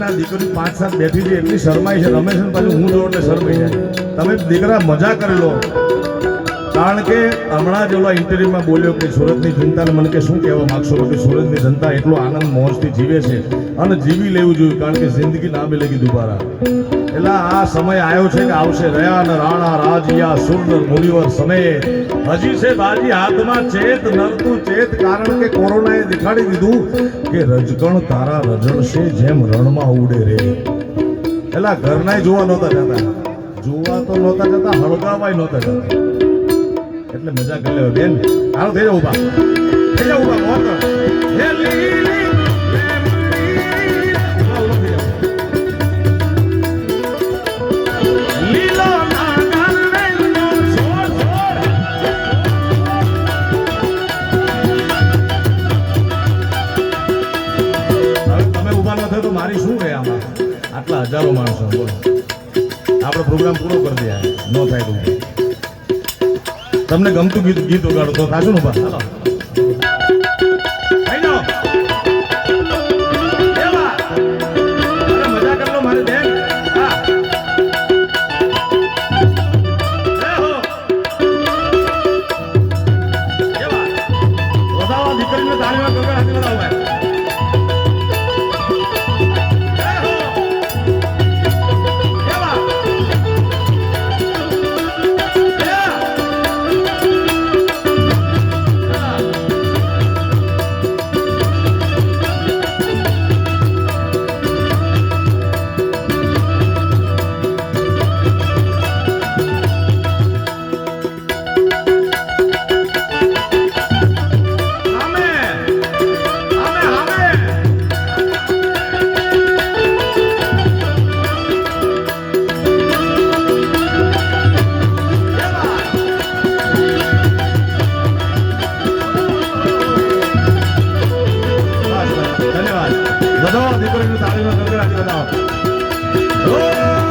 દીકરી પાંચ સાત બેઠી છે, એટલી શરમાઈ છે, રમેશ પાછું હું જોઉં એટલે શરમાઈ જાય. તમે દીકરા મજા કરી લો. કારણ કે હમણાં જ ઓલો ઇન્ટરવ્યુમાં બોલ્યો કે સુરતની જનતાને મને કે શું કહેવા માગશો કે સુરતની જનતા એટલો આનંદ મોજથી જીવે છે અને જીવી લેવું જોઈએ કારણ કે જિંદગી ના મિલેગી દુબારા. એટલે આ સમય આવ્યો છે કે આવશે. રયાન રાણા, રાજિયા, સુરનર, મુનિવર સમયે હજી છે બાજી હાથમાં ચેત નરતું ચેત, કારણ કે કોરોનાએ દેખાડી દીધું કે રજકણ તારા રજણશે જેમ રણમાં ઉડે રે. એટલે ઘરના જોવા નહોતા જતા. જોવા તો નહોતા જતા, હળગાવાય નહોતા જતા. એટલે મજા કરી લેવા બેન હાલો થઈ જાવ ઊભા થઈ જાવ ઊભા મોર કરો. હે લીલી લેમડી. ઊભા, ઊભા થઈ જાઓ. લીલો નાગરવેલનો છોડ, છોડ. હવે તમે ઊભા થયો તો મારી શું રહે આમાં આટલા હજારો માણસો બોલો આપણે પ્રોગ્રામ પૂરો કરી દઈએ ન થાય તમને ગમતું ગીત ગીત ઉગાડો તો. થાશો ને ઊભા દીકરીને તાળીમાં Thank you.